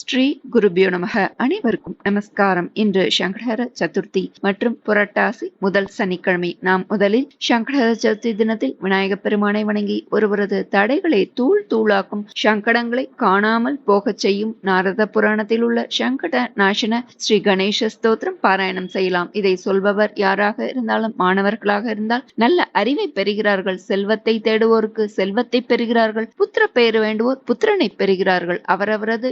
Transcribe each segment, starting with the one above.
ஸ்ரீ குருபியோ நமக. அனைவருக்கும் நமஸ்காரம். இன்று சங்கடஹர சதுர்த்தி மற்றும் புரட்டாசி முதல் சனிக்கிழமை. நாம் முதலில் சங்கடஹர சதுர்த்தி தினத்தில் விநாயக பெருமானை வணங்கி ஒருவரது தடைகளை தூள் தூளாக்கும் சங்கடங்களை காணாமல் போகச் செய்யும் நாரத புராணத்தில் உள்ள சங்கட நாசன ஸ்ரீ கணேச ஸ்தோத்திரம் பாராயணம் செய்யலாம். இதை சொல்பவர் யாராக இருந்தாலும் மாணவர்களாக இருந்தால் நல்ல அறிவை பெறுகிறார்கள். செல்வத்தை தேடுவோருக்கு செல்வத்தை பெறுகிறார்கள். புத்திர பெயர் வேண்டுவோர் புத்திரனை பெறுகிறார்கள். அவரவரது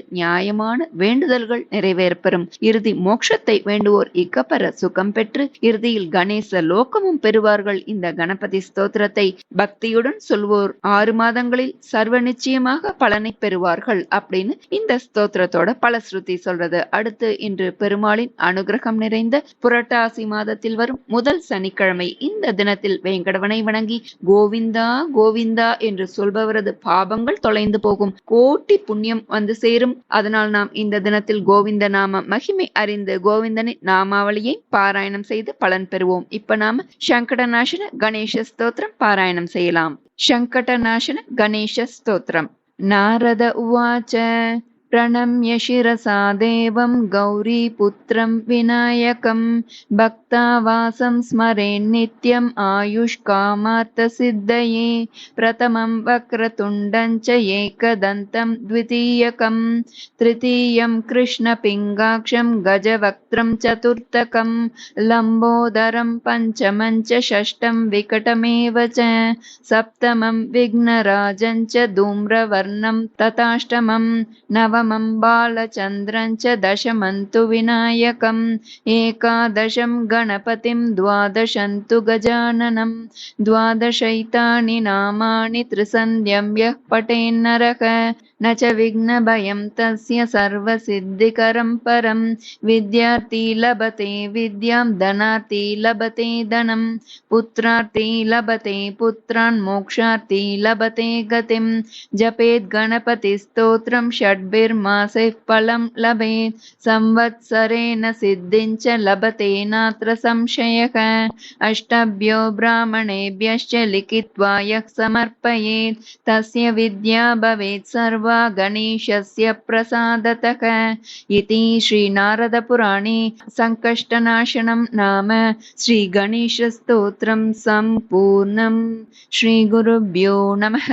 நியாயமான வேண்டுதல்கள் நிறைவேறப்பெறும். இறுதி மோட்சத்தை வேண்டுவோர் இக்கப்பெற சுகம் பெற்று இறுதியில் கணேச லோகமும் பெறுவார்கள். இந்த கணபதி ஸ்தோத்திரத்தை பக்தியுடன் சொல்வோர் ஆறு மாதங்களில் சர்வ நிச்சயமாக பலனை பெறுவார்கள் அப்படின்னு இந்த ஸ்தோத்திரத்தோட பலஸ்ருதி சொல்றது. அடுத்து இன்று பெருமாளின் அனுகிரகம் நிறைந்த புரட்டாசி மாதத்தில் வரும் முதல் சனிக்கிழமை இந்த தினத்தில் வேங்கடவனை வணங்கி கோவிந்தா கோவிந்தா என்று சொல்பவரது பாபங்கள் தொலைந்து போகும். கோட்டி புண்ணியம் வந்து சேரும். அதனால் நாம் இந்த தினத்தில் கோவிந்த நாம மகிமை அறிந்து கோவிந்தனின் நாமாவளியை பாராயணம் செய்து பலன் பெறுவோம். இப்ப நாம சங்கடநாசன கணேச ஸ்தோத்திரம் பாராயணம் செய்யலாம். சங்கடநாசன கணேச ஸ்தோத்திரம். நாரத உவாச்ச. प्रणम्य शिरसा देवं गौरीपुत्रं विनायकं भक्तावासं स्मरेन्नित्यम् आयुष्कामार्थसिद्धये प्रथमं वक्रतुण्डं च एकदन्तं द्वितीयकं तृतीयं कृष्णपिङ्गाक्षं गजवक्त्रं चतुर्थकं लम्बोदरं पञ्चमं च षष्ठं विकटमेव च सप्तमं विघ्नराजं च धूम्रवर्णं तथाष्टमं बालचन्द्रं च दशमन्तु विनायकम् एकादशं गणपतिं द्वादशन्तु गजाननं द्वादशैतानि नामानि त्रिसन्ध्यं यः पठेन्नरः न च विघ्नभयं तस्य सर्वसिद्धिकरं परं। विद्यार्थी लभते विद्यां धनार्थी लभते धनं। पुत्रार्थी लभते पुत्रान् मोक्षार्थी लभते गतिं। जपेत् गणपतिस्तोत्रं षड्भिर्मासैः फलं लभेत्। संवत्सरेण सिद्धिं च लभते नात्र संशयः। अष्टभ्यो ब्राह्मणेभ्यश्च लिखित्वा यः समर्पयेत् तस्य विद्या भवेत् सर्वा गणेशस्य प्रसादतः। इति श्रीनारदपुराणे सङ्कष्टनाशनं नाम श्रीगणेशस्तोत्रं सम्पूर्णम् श्रीगुरुभ्यो नमः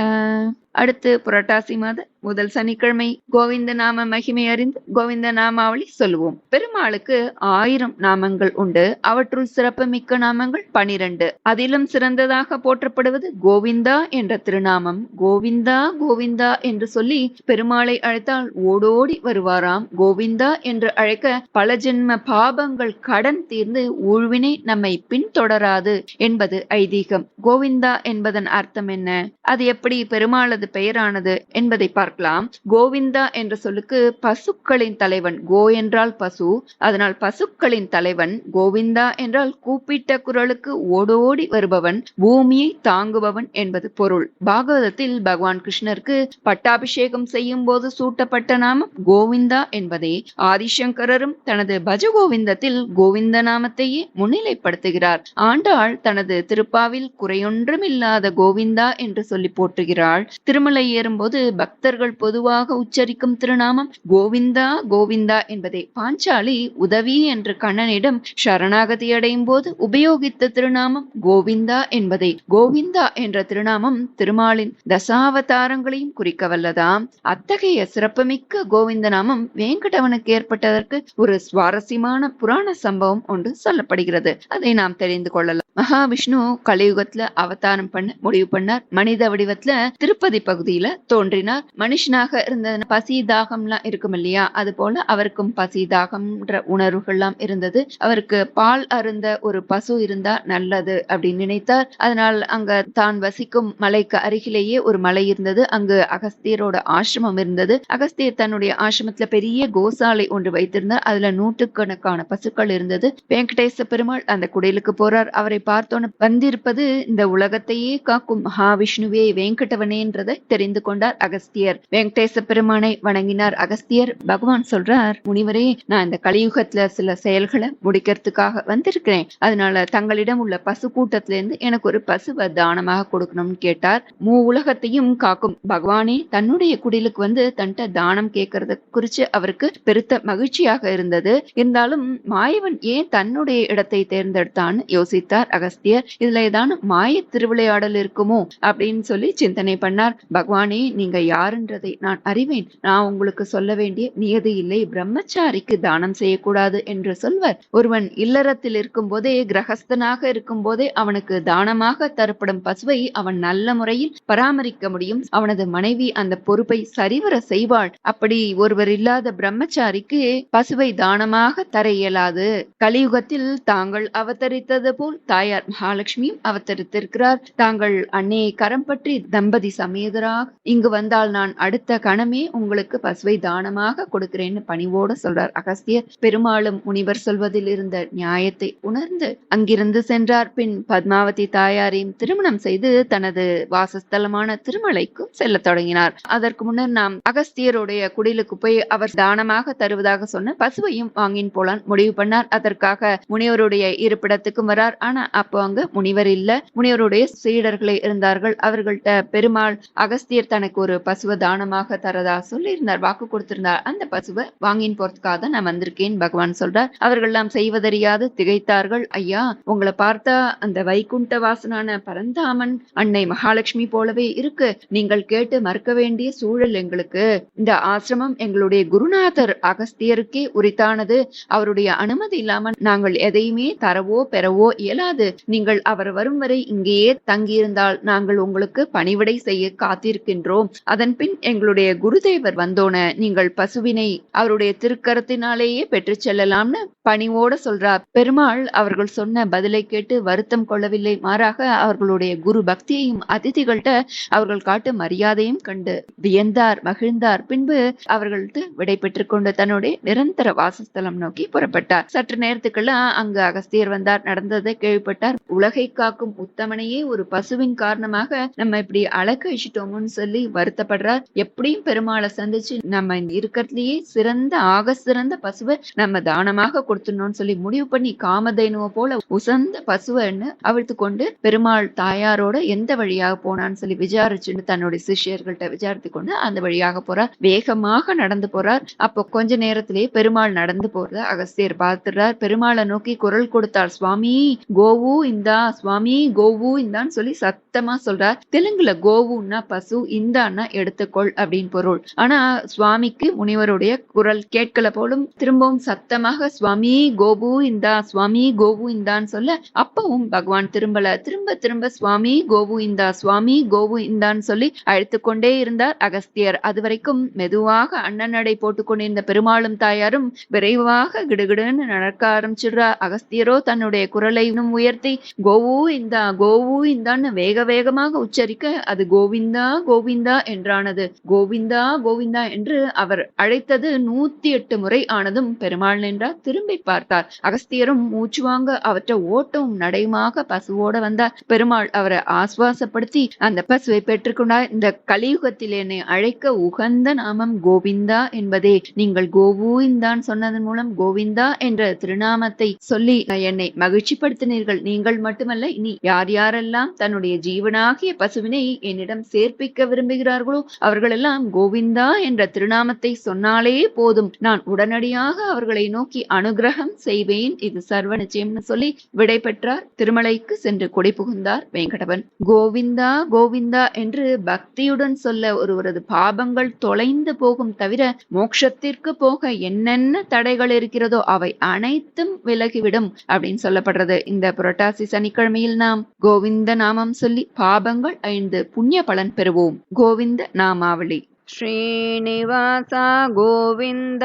அடுத்து புரட்டாசி மாத முதல் சனிக்கிழமை கோவிந்த நாம மகிமை அறிந்து கோவிந்த நாமாவளி சொல்லுவோம். பெருமாளுக்கு ஆயிரம் நாமங்கள் உண்டு. அவற்றுள் சிறப்பு மிக்க நாமங்கள் பனிரெண்டு. அதிலும் சிறந்ததாக போற்றப்படுவது கோவிந்தா என்ற திருநாமம். கோவிந்தா கோவிந்தா என்று சொல்லி பெருமாளை அழைத்தால் ஓடோடி வருவாராம். கோவிந்தா என்று அழைக்க பல ஜென்ம பாபங்கள் கடன் தீர்ந்து ஊழ்வினை நம்மை பின்தொடராது என்பது ஐதீகம். கோவிந்தா என்பதன் அர்த்தம் என்ன? அது எப்படி பெருமாளது பெயரானது என்பதை பார்க்கலாம். கோவிந்தா என்ற சொல்லுக்கு பசுக்களின் தலைவன் கோ என்றால் பசு அதனால் பசுக்களின் தலைவன் கோவிந்தா என்றால் கூப்பிட்ட குரலுக்கு ஓடோடி வருபவன் பூமியை தாங்குபவன் என்பது பொருள். பாகவதத்தில் பகவான் கிருஷ்ணருக்கு பட்டாபிஷேகம் செய்யும் போது சூட்டப்பட்ட நாமம் கோவிந்தா என்பதை ஆதிசங்கரரும் தனது பஜ கோவிந்தத்தில் கோவிந்த நாமத்தையே முன்னிலைப்படுத்துகிறார். ஆண்டாள் தனது திருப்பாவில் குறையொன்றுமில்லாத கோவிந்தா என்று சொல்லி போற்றுகிறாள். திருமலை ஏறும்போது பக்தர்கள் பொதுவாக உச்சரிக்கும் திருநாமம் கோவிந்தா கோவிந்தா என்பதே. பாஞ்சாலி உதவி என்று கண்ணனிடம் சரணாகதி அடையும் போது உபயோகித்த திருநாமம் கோவிந்தா என்பதே. கோவிந்தா என்ற திருநாமம் திருமாலின் தசாவதாரங்களையும் குறிக்க வல்லதாம். அத்தகைய சிறப்புமிக்க கோவிந்த நாமம் வேங்கடவனுக்கு ஏற்பட்டதற்கு ஒரு சுவாரஸ்யமான புராண சம்பவம் ஒன்று சொல்லப்படுகிறது. அதை நாம் தெரிந்து கொள்ளலாம். மகாவிஷ்ணு கலியுகத்துல அவதாரம் பண்ண முடிவு பண்ணார். மனித வடிவத்துல திருப்பதி பகுதியில தோன்றினார் மனுஷனாக இருந்த பசி தாகம்லாம் இருக்கும் இல்லையா? அது போல அவருக்கும் பசி தாகம்ன்ற உணர்வுகள்லாம் இருந்தது. அவருக்கு பால் அருந்த ஒரு பசு இருந்தா நல்லது அப்படின்னு நினைத்தார். அதனால் அங்க தான் வசிக்கும் மலைக்கு அருகிலேயே ஒரு மலை இருந்தது. அங்கு அகஸ்தியரோட ஆசிரமம் இருந்தது. அகஸ்தியர் தன்னுடைய ஆசிரமத்துல பெரிய கோசாலை ஒன்று வைத்திருந்தார். அதுல நூற்றுக்கணக்கான பசுக்கள் இருந்தது. வெங்கடேச பெருமாள் அந்த குடிலுக்கு போறார். அவரை பார்த்தோன்னு வந்திருப்பது இந்த உலகத்தையே காக்கும் மகாவிஷ்ணுவே வெங்கடவனேன்றது என்பதை தெரிந்து கொண்டார் அகஸ்தியர். வெங்கடேச பெருமானை வணங்கினார் அகஸ்தியர். பகவான் சொல்றார் முனிவரே நான் இந்த கலியுகத்துல சில செயல்களை முடிக்கிறதுக்காக வந்திருக்கிறேன். அதனால தங்களிடம் உள்ள பசு கூட்டத்துல இருந்து எனக்கு ஒரு பசுவை தானமாக கொடுக்கணும்னு கேட்டார். மூ உலகத்தையும் காக்கும். பகவானே தன்னுடைய குடிலுக்கு வந்து தன்ட்ட தானம் கேட்கறத குறிச்சு அவருக்கு பெருத்த மகிழ்ச்சியாக இருந்தது. இருந்தாலும் மாயவன் ஏன் தன்னுடைய இடத்தை தேர்ந்தெடுத்தான்னு யோசித்தார் அகஸ்தியர். இதுல ஏதான மாய திருவிளையாடல் இருக்குமோ? அப்படின்னு சொல்லி சிந்தனை பண்ணார். பகவானே நீங்க யாருன்றதை நான் அறிவேன். நான் உங்களுக்கு சொல்ல வேண்டிய நியதி இல்லை. பிரம்மச்சாரிக்கு தானம் செய்யக்கூடாது என்று சொல்வர். ஒருவன் இல்லறத்தில் இருக்கும் போதே கிரகஸ்தனாக இருக்கும் போதே அவனுக்கு தானமாக தரப்படும் பசுவை அவன் நல்ல முறையில் பராமரிக்க முடியும். அவனது மனைவி அந்த பொறுப்பை சரிவர செய்வாள். அப்படி ஒருவர் இல்லாத பிரம்மச்சாரிக்கு பசுவை தானமாக தர இயலாது. கலியுகத்தில் தாங்கள் அவதரித்தது போல் தாயார் மகாலட்சுமியும் அவதரித்திருக்கிறார். தாங்கள் அன்னையை கரம் பற்றி தம்பதி சமய எதிராக இங்கு வந்தால் நான் அடுத்த கணமே உங்களுக்கு பசுவை தானமாக கொடுக்கிறேன்னு பணிவோடு சொல்றார். அகஸ்தியர் பெருமாளும் முனிவர் சொல்வதில் இருந்த நியாயத்தை உணர்ந்து அங்கிருந்து சென்றார். பின் பத்மாவதி தாயாரையும் திருமணம் செய்து தனது வாசஸ்தலமான திருமலைக்கும் செல்ல தொடங்கினார். அதற்கு முன்னர் நாம் அகஸ்தியருடைய குடிலுக்கு போய் அவர் தானமாக தருவதாக சொன்ன பசுவையும் வாங்கின் போலான் முடிவு பண்ணார். அதற்காக முனிவருடைய இருப்பிடத்துக்கும் வரார். ஆனா அப்போ அங்கு முனிவர் இல்ல. முனிவருடைய சீடர்களே இருந்தார்கள். அவர்கள்ட்ட பெருமாள் அகஸ்தியர் தனக்கு ஒரு பசுவை தானமாக தரதா சொல்லியிருந்தார் வாக்கு கொடுத்திருந்தார். அந்த பசுவை வாங்கின் போறதுக்காக தான் நான் வந்திருக்கேன் பகவான் சொல்றார். அவர்கள் எல்லாம் செய்வதறியாது திகைத்தார்கள். ஐயா உங்களை பார்த்தா அந்த வைகுண்ட வாசனான பரந்தாமன் அன்னை மகாலட்சுமி போலவே இருக்கு. நீங்கள் கேட்டு மறுக்க வேண்டிய சூழல் எங்களுக்கு. இந்த ஆசிரமம் எங்களுடைய குருநாதர் அகஸ்தியருக்கே உரித்தானது. அவருடைய அனுமதி இல்லாமல் நாங்கள் எதையுமே தரவோ பெறவோ இயலாது. நீங்கள் அவர் வரும் வரை இங்கேயே தங்கியிருந்தால் நாங்கள் உங்களுக்கு பணிவிடை செய்ய காத்திருக்கின்றோம். அதன்பின் எங்களுடைய குருதேவர் வந்தோன நீங்கள் பசுவினை அவருடைய திருக்கரத்தினாலேயே பெற்று செல்லலாம்னு பணிவோட சொல்றார் பெருமாள் அவர்கள் சொன்ன பதிலை கேட்டு வருத்தம் கொள்ளவில்லை. மாறாக அவர்களுடைய குரு பக்தியையும் அதிதிகள்கிட்ட அவர்கள் காட்டும் மரியாதையும் கண்டு வியந்தார் மகிழ்ந்தார். பின்பு அவர்கள்ட்ட விடை பெற்றுக் கொண்டு தன்னுடைய நிரந்தர வாசஸ்தலம் நோக்கி புறப்பட்டார். சற்று நேரத்துக்கெல்லாம் அங்கு அகஸ்தியர் வந்தார். நடந்ததை கேள்விப்பட்டார். உலகை காக்கும் உத்தமனையே ஒரு பசுவின் காரணமாக நம்ம இப்படி அழக்க வச்சுட்டோமோன்னு சொல்லி வருத்தப்படுறார். எப்படியும் பெருமாளை சந்திச்சு நம்ம இருக்கிறதுலயே சிறந்த ஆக சிறந்த பசுவை நம்ம தானமாக கொடுத்துடணும்னு சொல்லி முடிவு பண்ணி காமதேனுவை போல உசந்த பசுவன்னு அவிழ்த்து கொண்டு பெருமாள் தாயாரோட எந்த வழியாக போனான்னு சொல்லி விசாரிச்சுன்னு தன்னுடைய சிஷியர்கள்ட்ட விசாரித்து கொண்டு அந்த வழியாக போறார். வேகமாக நடந்து போறார். அப்போ கொஞ்ச நேரத்திலேயே பெருமாள் நடந்து போறத அகஸ்தியர் பார்த்துறார் பெருமாளை நோக்கி குரல் கொடுத்தார். சுவாமி கோவு இந்தா சுவாமி கோவு இந்தான்னு சொல்லி சத்தமா சொல்றார். தெலுங்குல கோவுன்னா பசு இந்த அண்ணா எடுத்துக்கொள் அப்படின்னு பொருள். ஆனா சுவாமிக்கு முனிவருடைய குரல் கேட்கல போலும் திரும்பவும் சத்தமாக சுவாமி கோபு இந்தா சுவாமி கோபு இந்தான்னு சொல்ல அப்பவும் பகவான் திரும்பல. திரும்ப திரும்ப சுவாமி கோபு இந்தா சுவாமி கோபு இந்தான்னு சொல்லி அழைத்து கொண்டே இருந்தார் அகஸ்தியர். அது வரைக்கும் மெதுவாக அண்ணன் நடை போட்டுக் பெருமாளும் தாயாரும் விரைவாக கிடுகிடுன்னு நடக்க ஆரம்பிச்சிடுறா. அகஸ்தியரோ தன்னுடைய குரலை இன்னும் உயர்த்தி கோவு இந்தா கோவு இந்தான்னு வேக வேகமாக உச்சரிக்க அது கோவிந்தா கோவிந்தா கோவிந்தா என்றானது. கோவிந்தா கோவிந்தா என்று அவர் அழைத்தது நூத்தி எட்டு முறை ஆனதும் பெருமாள் நின்றார் திரும்பி பார்த்தார். அகஸ்தியரும் மூச்சு வாங்க அவற்றை ஓட்டும் நடையுமாக பசுவோட வந்தார். பெருமாள் அவரை ஆஸ்வாசப்படுத்தி அந்த பசுவை பெற்றுக்கொண்டார். இந்த கலியுகத்தில் என்னை அழைக்க உகந்த நாமம் கோவிந்தா என்பதே. நீங்கள் கோவிந்தான் சொன்னதன் மூலம் கோவிந்தா என்ற திருநாமத்தை சொல்லி என்னை மகிழ்ச்சிப்படுத்தினீர்கள். நீங்கள் மட்டுமல்ல இனி யார் யாரெல்லாம் தன்னுடைய ஜீவனாகிய பசுவினை என்னிடம் சேர்ப்பிக்க விரும்புகிறார்களோ? அவர்களெல்லாம் கோவிந்தா என்ற திருநாமத்தை சொன்னாலே போதும். நான் உடனடியாக அவர்களை நோக்கி அனுகிரகம் செய்வேன். இது சர்வ நிச்சயம்னு சொல்லி விடை பெற்றார் திருமலைக்கு சென்று கொடி புகுந்தார் வெங்கடவன் கோவிந்தா கோவிந்தா என்று பக்தியுடன் சொல்ல ஒருவரது பாபங்கள் தொலைந்து போகும் தவிர மோட்சத்திற்கு போக என்னென்ன தடைகள் இருக்கிறதோ அவை அனைத்தும் விலகிவிடும் அப்படின்னு சொல்லப்படுறது. இந்த புரட்டாசி சனிக்கிழமையில் நாம் கோவிந்த நாமம் சொல்லி பாபங்கள் ஐந்து புண்ணிய பலன் பெறுவோம் கோவிந்த நாமாவளி श्रीनिवास गोविन्द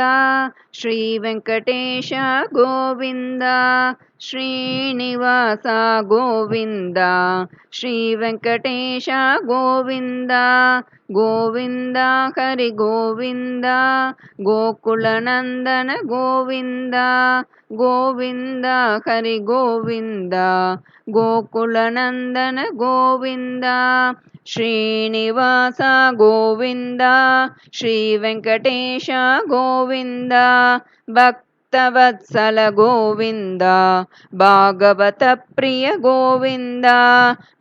श्रीवेङ्कटेश गोविन्द श्रीनिवास गोविन्द श्रीवेङ्कटेश गोविन्द गोविन्द हरिगोविन्द गोकुलनन्दन गोविन्द गोविन्द हरिगोविन्द गोकुलनन्दन गोविन्द श्रीनिवास गोविन्द श्रीवेङ्कटेश गोविन्द भक्तवत्सल गोविन्द भागवतप्रिय गोविन्द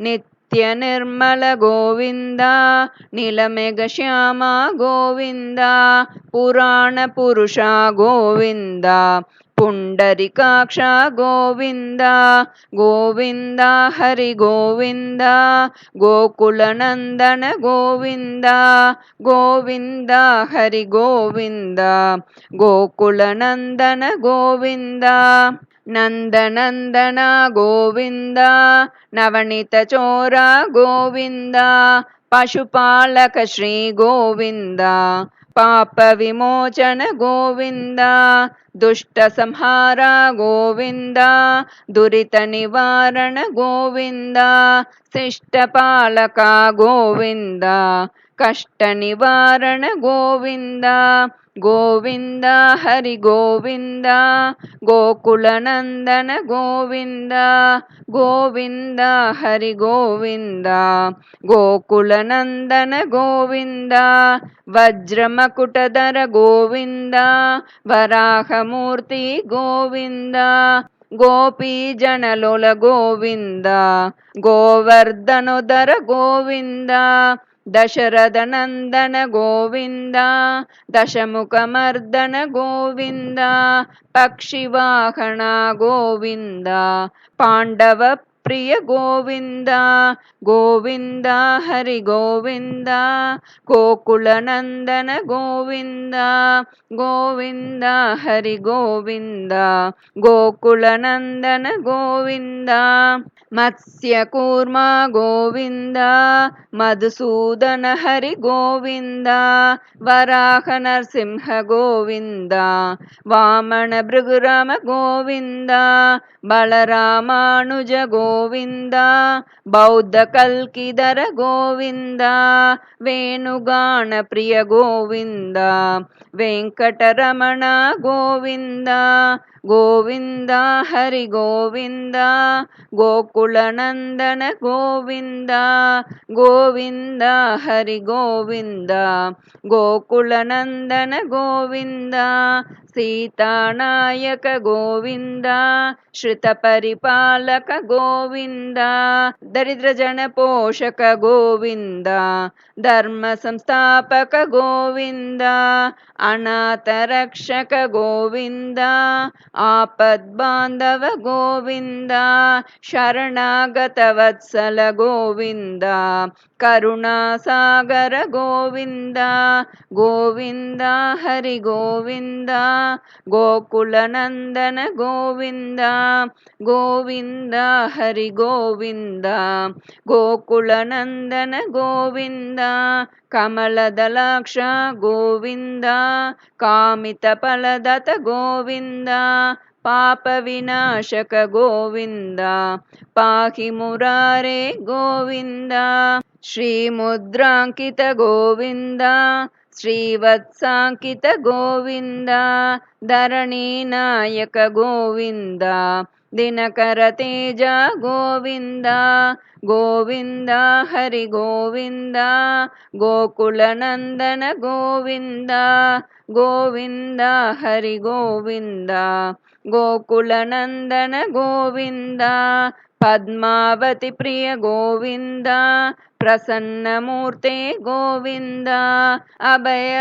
नित्यनिर्मल गोविन्द निलमेघ गोविन्द पुराणपुरुषा गोविन्द। पुण्डरिकाक्ष गोविन्द गोविन्द हरिगोविन्द गोकुलनन्दन गोविन्द गोविन्द हरिगोविन्द गोकुलनन्दन गोविन्द नन्दनन्दन गोविन्द नवनीतचोर गोविन्द पशुपालक श्रीगोविन्द पापविमोचन गोविन्द गोविन्दुष्टसंहार गोविन्द दुरितनिवारण गोविन्द शिष्टपालका गोविन्द कष्टनिवारण गोविन्द ಗೋವಿಂದ ದುಷ್ಟ ಸಂಹಾರ ಗೋವಿಂದ ದುರಿತ ನಿವಾರಣ ಗೋವಿಂದ ಶಿಷ್ಟ ಪಾಲಕ ಗೋವಿಂದ ಕಷ್ಟ ನಿವಾರಣ ಗೋವಿಂದ ಗೋವಿಂದ ಹರಿ ಗೋವಿಂದ ಗೋಕುಲನಂದನ ಗೋವಿಂದ ಗೋವಿಂದ ಹರಿ ಗೋವಿಂದ ಗೋಕುಲನಂದನ ಗೋವಿಂದ ವಜ್ರಮಕುಟಧರ ಗೋವಿಂದ ವರಾಹಮೂರ್ತಿ ಗೋವಿಂದ ಗೋಪಿ ಜನಲೋಲ ಗೋವಿಂದ ಗೋವರ್ಧನೋದರ ಗೋವಿಂದ दशरथनन्दन गोविन्द दशमुखमर्दन गोविन्द पक्षिवाहणा गोविन्द पाण्डव प्रिय गोविन्द गोविन्द हरि गोविन्द गोकुलनन्दन गोविन्द गोविन्द हरि गोविन्द गोकुलनन्दन गोविन्द मत्स्यकूर्मा गोविन्द मधुसूदन हरि गोविन्द वराहनरसिंह गोविन्द वामन भृगुराम गोविन्द बलरामानुज गोविन्द గోవింద బౌద్ధ కల్కిధర గోవింద వేణుగాణ ప్రియ గోవింద వెంకటరమణ గోవింద గోవింద హరి గోవింద గోకుళనందన గోవింద గోవింద హరి గోవింద గోకుళనందన గోవింద సీతానాయక గోవింద శ్రుతపరిపాలక గోవింద దరిద్రజన పోషక గోవింద ధర్మ సంస్థాపక గోవింద అనాథరక్షక గోవింద आपद्बान्धव गोविन्द शरणागतवत्सल गोविन्द करुणासागर गोविन्द गोविन्द हरिगोविन्द गोकुलनन्दन गोविन्द गोविन्द हरिगोविन्द गोकुलनन्दन गोविन्द कमलदलाक्ष गोविन्द कामितफलद गोविन्द पापविनाशक गोविन्द पाहि मुरारे गोविन्द श्रीमुद्राङ्कित गोविन्द श्रीवत्साङ्कित गोविन्द धरणीनायक गोविन्द ವಿನಾಶಕ ಗೋವಿಂದ ಪಾಹಿ ಮುರಾರೆ ಗೋವಿಂದ ಶ್ರೀ ಮುದ್ರಾಂಕಿತ ಗೋವಿಂದ ಶ್ರೀವತ್ಸಾಂಕಿತ ಗೋವಿಂದ ಧರಣಿ ನಾಯಕ ಗೋವಿಂದ ದಿನಕರ ತೇಜ ಗೋವಿಂದ ಗೋವಿಂದ ಹರಿ ಗೋವಿಂದ ಗೋಕುಲನಂದನ ಗೋವಿಂದ ಗೋವಿಂದ ಹರಿ ಗೋವಿಂದ ಗೋಕುಲನಂದನ ಗೋವಿಂದ ಪದ್ಮಾವತಿ ಪ್ರಿಯ ಗೋವಿಂದ ಪ್ರಸನ್ನ ಮೂರ್ತೆ ಗೋವಿಂದ ಅಭಯ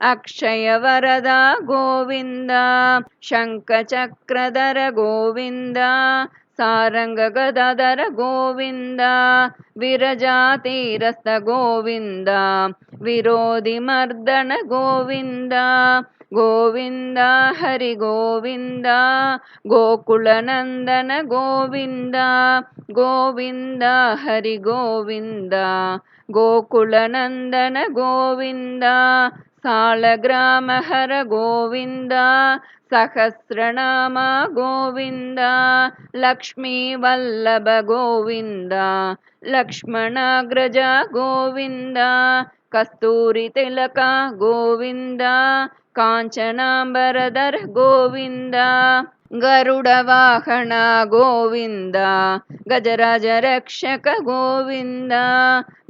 ಹಸ್ತೆ ಗೋವಿಂದ ವರದ ಗೋವಿಂದ, ಸಾರಂಗ ಗದಾಧರ ಗೋವಿಂದ, ವಿರಜಾತೀರಸ್ಥ ಗೋವಿಂದ, ವಿರೋಧಿ ಮರ್ದನ ಗೋವಿಂದ ಗೋವಿಂದ ಹರಿ ಗೋವಿಂದ ಗೋಕುಲನಂದನ ಗೋವಿಂದ ಗೋವಿಂದ ಹರಿ ಗೋವಿಂದ ಗೋಕುಲನಂದನ ಗೋವಿಂದ कालग्रामहर गोविन्द सहस्रनामा गोविन्द लक्ष्मीवल्लभ गोविन्द लक्ष्मणाग्रज गोविन्द कस्तूरितिलक गोविन्द काञ्चनाम्बरधर गोविन्द। ಗರುಡವಾಹನ ಗೋವಿಂದ ಗಜರಾಜ ರಕ್ಷಕ ಗೋವಿಂದ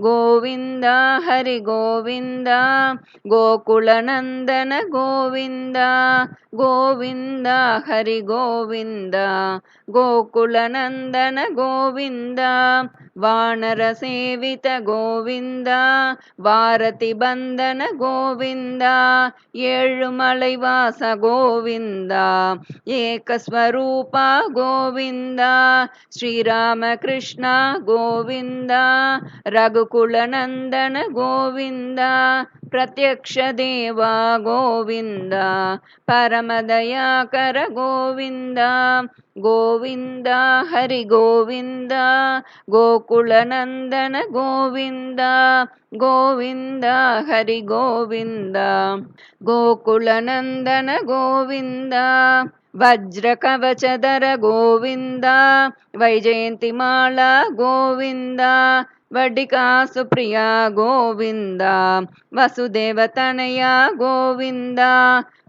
ಗೋವಿಂದ ಹರಿ ಗೋವಿಂದ ಗೋಕುಲನಂದನ ಗೋವಿಂದ ಗೋವಿಂದ ಹರಿ ಗೋವಿಂದ ಗೋಕುಲನಂದನ ಗೋವಿಂದ ವಾನರ ಸೇವಿತ ಗೋವಿಂದ ವಾರತಿ ಬಂಧನ ಗೋವಿಂದ ಏಳುಮಲೈ ವಾಸ ಗೋವಿಂದ ಏಕಸ್ವರೂಪ ಗೋವಿಂದ ಶ್ರೀರಾಮಕೃಷ್ಣ ಗೋವಿಂದ ರಘುಕುಲನಂದನ ಗೋವಿಂದ प्रत्यक्षदेवा गोविन्द परमदयाकर गोविन्द गोविन्द हरिगोविन्द गोकुलनन्दन गोविन्द गोविन्द हरिगोविन्द गोकुलनन्दन गोविन्द वज्रकवचदर गोविन्द वैजयन्तिमाला गोविन्द वडिका सुप्रिया गोविन्दा वसुदेवतनया गोविन्दा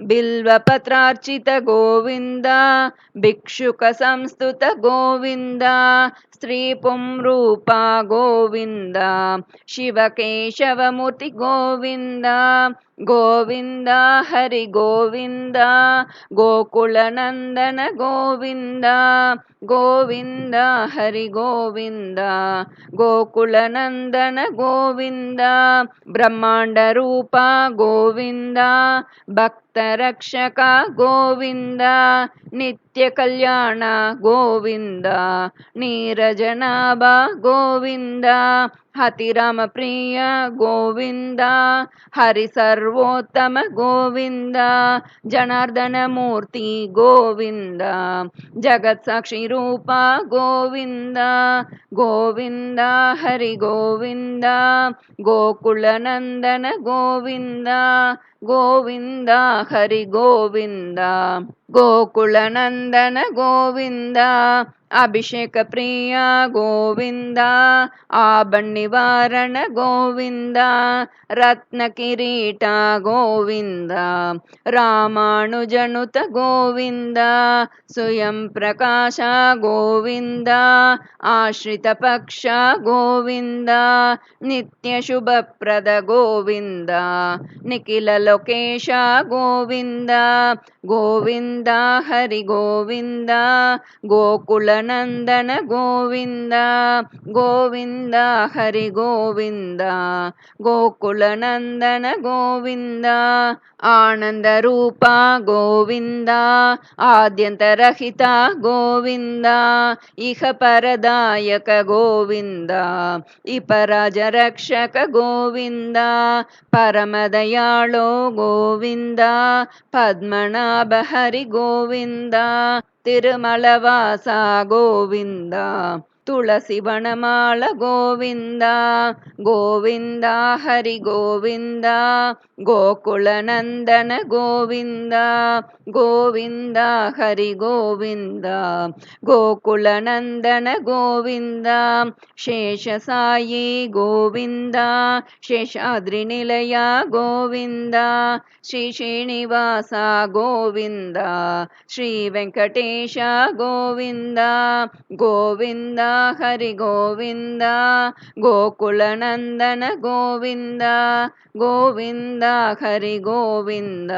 बिल्वपत्रार्चित गोविन्दा भिक्षुकसंस्तुत गोविन्दा स्त्रीपुंरूपा गोविन्दा शिवकेशवमूर्ति गोविन्दा గోవింద హరి గోవింద గోకుళనందన గోవింద గోవింద హరి గోవింద గోకుళనందన గోవింద బ్రహ్మాండ రూప గోవింద భక్త రక్షక గోవింద నిత్య కళ్యాణ గోవింద నీరజనాభ గోవింద హతిరమ ప్రియ గోవింద హరి సర్వోత్తమ గోవింద జనార్దనమూర్తి గోవింద జగత్సాక్షి రూప గోవింద గోవింద హరి గోవింద గోకులనందన గోవింద गोविंद हरि गोविंद गोकुलनन्दन गोविन्द अभिषेकप्रिया गोविन्द आबण्निवारण गोविन्द रत्नकिरीट गोविन्द रामानुजनुत गोविन्द स्वयं प्रकाश गोविन्द आश्रितपक्ष गोविन्द नित्यशुभप्रद गोविन्द निखिल गोविन्द गोविन्द ಗೋವಿಂದ, ಹರಿ ಗೋವಿಂದ, ಗೋಕುಲ ನಂದನ ಗೋವಿಂದ ಗೋವಿಂದ, ಹರಿ ಗೋವಿಂದ, ಗೋಕುಲ ನಂದನ ಗೋವಿಂದ, ಆನಂದ ರೂಪ ಗೋವಿಂದ, ಆದ್ಯಂತ ರಹಿತ ಗೋವಿಂದ, ಇಹ ಪರದಾಯಕ ಗೋವಿಂದ, ಇಪರಾಜ ರಕ್ಷಕ ಗೋವಿಂದ, ಪರಮದಯಾಳೋ ಗೋವಿಂದ, ಪದ್ಮನಾಭ ಹರಿ गोविन्द तिरुमलवासा गोविन्द ತುಳಸಿ ವನಮಾಳ ಗೋವಿಂದ ಗೋವಿಂದ ಹರಿ ಗೋವಿಂದ ಗೋಕುಲನಂದನ ಗೋವಿಂದ ಗೋವಿಂದ ಹರಿ ಗೋವಿಂದ ಗೋಕುಲನಂದನ ಗೋವಿಂದ ಶೇಷಸಾಯಿ ಗೋವಿಂದ ಶೇಷಾದ್ರಿ ನಿಲಯ ಗೋವಿಂದ ಶ್ರೀ ಶ್ರೀನಿವಾಸ ಗೋವಿಂದ ಶ್ರೀ ವೆಂಕಟೇಶ ಗೋವಿಂದ ಗೋವಿಂದ गोन्द हरि गोविन्द गोकुलनन्दन गोविन्द गोविन्द हरि गोविन्द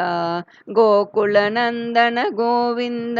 गोकुलनन्दन गोविन्द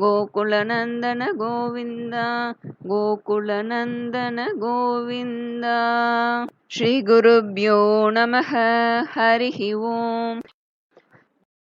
गोकुलनन्दन गोविन्द गोकुलनन्दन गोविन्द श्रीगुरुभ्यो नमः हरिः ओम्